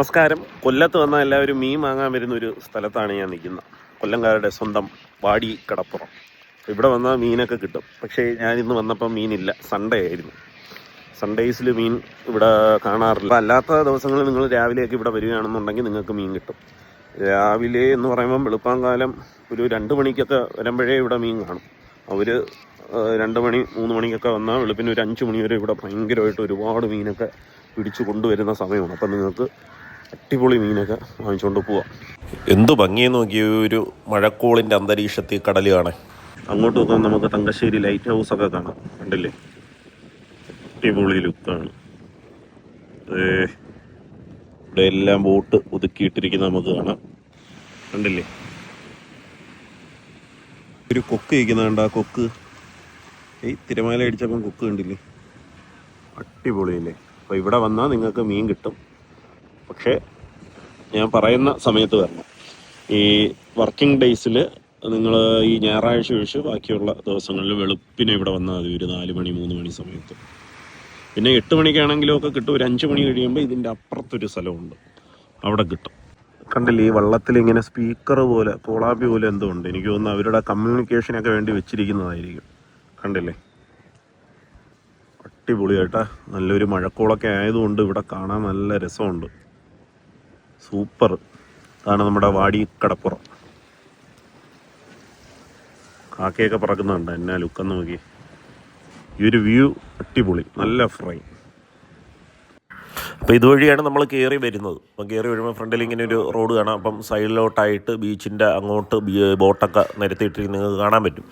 നമസ്കാരം. കൊല്ലത്ത് വന്ന എല്ലാവരും മീൻ വാങ്ങാൻ വരുന്ന ഒരു സ്ഥലത്താണ് ഞാൻ നിൽക്കുന്നത്. കൊല്ലംകാരുടെ സ്വന്തം വാടി കടപ്പുറം. ഇവിടെ വന്നാൽ മീനൊക്കെ കിട്ടും. പക്ഷേ ഞാൻ ഇന്ന് വന്നപ്പോൾ മീനില്ല. സൺഡേ ആയിരുന്നു. സൺഡേയ്സിൽ മീൻ ഇവിടെ കാണാറില്ല. അല്ലാത്ത ദിവസങ്ങളിൽ നിങ്ങൾ രാവിലെയൊക്കെ ഇവിടെ വരികയാണെന്നുണ്ടെങ്കിൽ നിങ്ങൾക്ക് മീൻ കിട്ടും. രാവിലെ എന്ന് പറയുമ്പം വെളുപ്പാങ്കാലം ഒരു രണ്ട് മണിക്കൊക്കെ വരുമ്പോഴേ ഇവിടെ മീൻ കാണും. അവർ രണ്ട് മണി മൂന്ന് മണിക്കൊക്കെ വന്നാൽ വെളുപ്പിന് ഒരു അഞ്ച് മണി വരെ ഇവിടെ ഭയങ്കരമായിട്ട് ഒരുപാട് മീനൊക്കെ പിടിച്ചു കൊണ്ടുവരുന്ന സമയമാണ്. അപ്പം നിങ്ങൾക്ക് അടിപൊളി മീനൊക്കെ വാങ്ങിച്ചുകൊണ്ട് പോവാം. എന്ത് ഭംഗിയെന്ന് നോക്കിയ ഒരു മഴക്കോളിന്റെ അന്തരീക്ഷത്തിൽ കടൽ കാണാൻ. അങ്ങോട്ട് നോക്കാൻ നമുക്ക് തങ്കശ്ശേരി ലൈറ്റ് ഹൗസ് ഒക്കെ കാണാം. കണ്ടില്ലേ? അടിപൊളി ലുക്കാണ് ഇവിടെ എല്ലാം ബോട്ട് ഒതുക്കിയിട്ടിരിക്കുന്ന നമുക്ക് കാണാം. കണ്ടില്ലേ? ഒരു കൊക്ക് ഇരിക്കുന്നുണ്ട് ആ കൊക്ക്? ഈ തിരമാല അടിച്ചപ്പം കൊക്ക് കണ്ടില്ലേ? അടിപൊളിയല്ലേ? അപ്പോൾ ഇവിടെ വന്നാൽ നിങ്ങൾക്ക് മീൻ കിട്ടും. പക്ഷേ ഞാൻ പറയുന്ന സമയത്ത് വരണം ഈ വർക്കിംഗ് ഡേയ്സിൽ നിങ്ങൾ ഈ ഞായറാഴ്ച ഒഴിച്ച് ബാക്കിയുള്ള ദിവസങ്ങളിൽ വെളുപ്പിനെ ഇവിടെ വന്നാൽ മതി ഒരു നാല് മണി മൂന്ന് മണി സമയത്ത്. പിന്നെ എട്ട് മണിക്കാണെങ്കിലും ഒക്കെ കിട്ടും ഒരു അഞ്ച് മണി കഴിയുമ്പോൾ ഇതിന്റെ അപ്പുറത്തൊരു സ്ഥലമുണ്ട് അവിടെ കിട്ടും. കണ്ടില്ല ഈ വള്ളത്തിൽ ഇങ്ങനെ സ്പീക്കർ പോലെ കോളാബി പോലെ എന്തോ ഉണ്ട്. എനിക്ക് തോന്നുന്നു അവരുടെ കമ്മ്യൂണിക്കേഷനൊക്കെ വേണ്ടി വെച്ചിരിക്കുന്നതായിരിക്കും. കണ്ടില്ലേ? അടിപൊളിയായിട്ടാ നല്ലൊരു മഴക്കോളൊക്കെ ആയതുകൊണ്ട് ഇവിടെ കാണാൻ നല്ല രസമുണ്ട്. സൂപ്പർ. അതാണ് നമ്മുടെ വാടി കടപ്പുറം കാക്കയൊക്കെ പറക്കുന്നുണ്ട് എന്നാ ലുക്കെന്ന് നോക്കി. ഈ ഒരു വ്യൂ അടിപൊളി. നല്ല ഫ്രൈ അപ്പോൾ ഇതുവഴിയാണ് നമ്മൾ കയറി വരുന്നത്. അപ്പം കയറി വരുമ്പോൾ ഫ്രണ്ടിൽ ഇങ്ങനെ ഒരു റോഡ് കാണാം. അപ്പം സൈഡിലോട്ടായിട്ട് ബീച്ചിന്റെ അങ്ങോട്ട് ബോട്ടൊക്കെ നിരത്തിയിട്ട് നിങ്ങൾക്ക് കാണാൻ പറ്റും.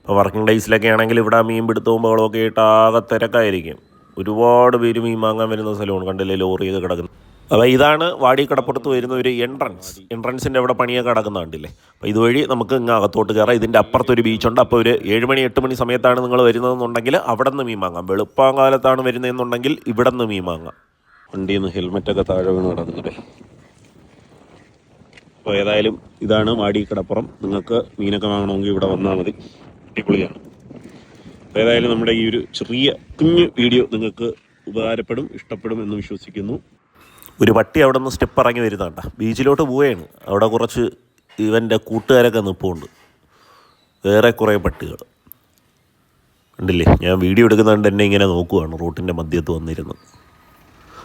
അപ്പോൾ വർക്കിംഗ് ഡേയ്സിലൊക്കെ ആണെങ്കിൽ ഇവിടെ മീൻ പിടുത്തവും ബഹളമൊക്കെ ആയിട്ട് ആകെ തിരക്കായിരിക്കും. ഒരുപാട് പേര് മീൻ വാങ്ങാൻ വരുന്ന സ്ഥലമാണ്. കണ്ടില്ലേ? ലോറിയൊക്കെ കിടക്കുന്നത് അപ്പോൾ ഇതാണ് വാടി കടപ്പുറത്ത് വരുന്ന ഒരു എൻട്രൻസ് എൻട്രൻസിന്റെ അവിടെ പണിയൊക്കെ നടക്കുന്ന കണ്ടില്ലേ? അപ്പോൾ ഇതുവഴി നമുക്ക് ഇങ്ങ് അകത്തോട്ട് കയറാം. ഇതിന്റെ അപ്പുറത്തൊരു ബീച്ചുണ്ട് അപ്പോൾ ഒരു ഏഴ് മണി എട്ട് മണി സമയത്താണ് നിങ്ങൾ വരുന്നതെന്നുണ്ടെങ്കിൽ അവിടെ നിന്ന് മീൻ വാങ്ങാം. വെളുപ്പാങ്കാലത്താണ് വരുന്നതെന്നുണ്ടെങ്കിൽ ഇവിടെ നിന്ന് മീൻ വാങ്ങാം. വണ്ടിയിൽ നിന്ന് ഹെൽമെറ്റൊക്കെ താഴെ വീണ് കിടന്നില്ലേ അപ്പോൾ ഏതായാലും ഇതാണ് വാടി കടപ്പുറം നിങ്ങൾക്ക് മീനൊക്കെ വാങ്ങണമെങ്കിൽ ഇവിടെ വന്നാൽ മതി. അടിപൊളിയാണ്. അപ്പോൾ ഏതായാലും നമ്മുടെ ഈ ഒരു ചെറിയ കുഞ്ഞു വീഡിയോ നിങ്ങൾക്ക് ഉപകാരപ്പെടും ഇഷ്ടപ്പെടും എന്ന് വിശ്വസിക്കുന്നു. ഒരു പട്ടി അവിടെ നിന്ന് സ്റ്റെപ്പ് ഇറങ്ങി വരുന്നുണ്ട ബീച്ചിലോട്ട് പോവുകയാണ്. അവിടെ കുറച്ച് ഇവന്റെ കൂട്ടുകാരൊക്കെ നിൽപ്പുണ്ട് വേറെ കുറേ പട്ടികൾ. കണ്ടില്ലേ? ഞാൻ വീഡിയോ എടുക്കുന്നതുകൊണ്ട് എന്നെ ഇങ്ങനെ നോക്കുവാണ്. റൂട്ടിന്റെ മധ്യത്ത് വന്നിരുന്നു.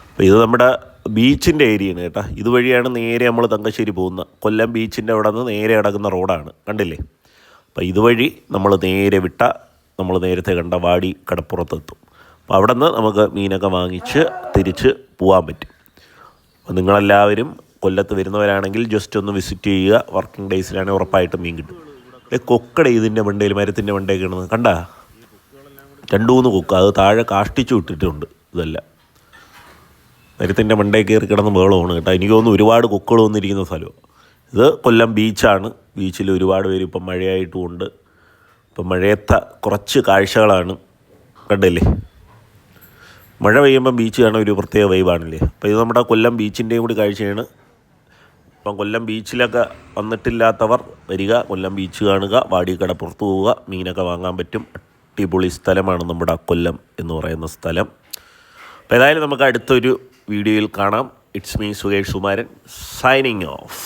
അപ്പോൾ ഇത് നമ്മുടെ ബീച്ചിന്റെ ഏരിയയാണ് കേട്ടോ. ഇതുവഴിയാണ് നേരെ നമ്മൾ തങ്കശ്ശേരി പോകുന്ന. കൊല്ലം ബീച്ചിന്റെ അവിടെ നിന്ന് നേരെ അടക്കുന്ന റോഡാണ് കണ്ടില്ലേ? അപ്പോൾ ഇതുവഴി നമ്മൾ നേരെ വിട്ട നമ്മൾ നേരത്തെ കണ്ട വാടി കടപ്പുറത്തെത്തും. അപ്പോൾ അവിടെ നിന്ന് നമുക്ക് മീനൊക്കെ വാങ്ങിച്ച് തിരിച്ച് പോകാൻ പറ്റും. അപ്പോൾ നിങ്ങളെല്ലാവരും കൊല്ലത്ത് വരുന്നവരാണെങ്കിൽ ജസ്റ്റ് ഒന്ന് വിസിറ്റ് ചെയ്യുക. വർക്കിംഗ് ഡേയ്സിലാണെങ്കിൽ ഉറപ്പായിട്ടും മീൻ കിട്ടും. ഏ കൊക്കട ഇതിന്റെ മണ്ടയിൽ മരത്തിന്റെ മണ്ടയിൽ കിടന്ന് കണ്ട? രണ്ട് മൂന്ന് കൊക്ക അത് താഴെ കാഷ്ടിച്ചു ഇട്ടിട്ടുണ്ട് ഇതല്ല. മരത്തിന്റെ മണ്ടയിൽ കയറി കിടന്ന് ബഹളമാണ് കേട്ടോ. എനിക്ക് തോന്നുന്നു ഒരുപാട് കൊക്കുകൾ വന്നിരിക്കുന്ന സ്ഥലമാണ് ഇത് കൊല്ലം ബീച്ചാണ്. ബീച്ചിൽ ഒരുപാട് പേര് ഇപ്പം മഴയായിട്ടുമുണ്ട്. ഇപ്പം മഴയത്ത കുറച്ച് കാഴ്ചകളാണ് കണ്ടില്ലേ? മഴ പെയ്യുമ്പം ബീച്ച് കാണാൻ ഒരു പ്രത്യേക വൈബാണല്ലേ അപ്പോൾ ഇത് നമ്മുടെ കൊല്ലം ബീച്ചിന്റെയും കൂടി കാഴ്ചയാണ്. അപ്പം കൊല്ലം ബീച്ചിലൊക്കെ വന്നിട്ടില്ലാത്തവർ വരിക കൊല്ലം ബീച്ച് കാണുക വാടിക്കട പുറത്തു പോവുക മീനൊക്കെ വാങ്ങാൻ പറ്റും. അടിപൊളി സ്ഥലമാണ് നമ്മുടെ കൊല്ലം എന്ന് പറയുന്ന സ്ഥലം. അപ്പോൾ ഏതായാലും നമുക്ക് അടുത്തൊരു വീഡിയോയിൽ കാണാം. It's me Sukesh Kumaran signing off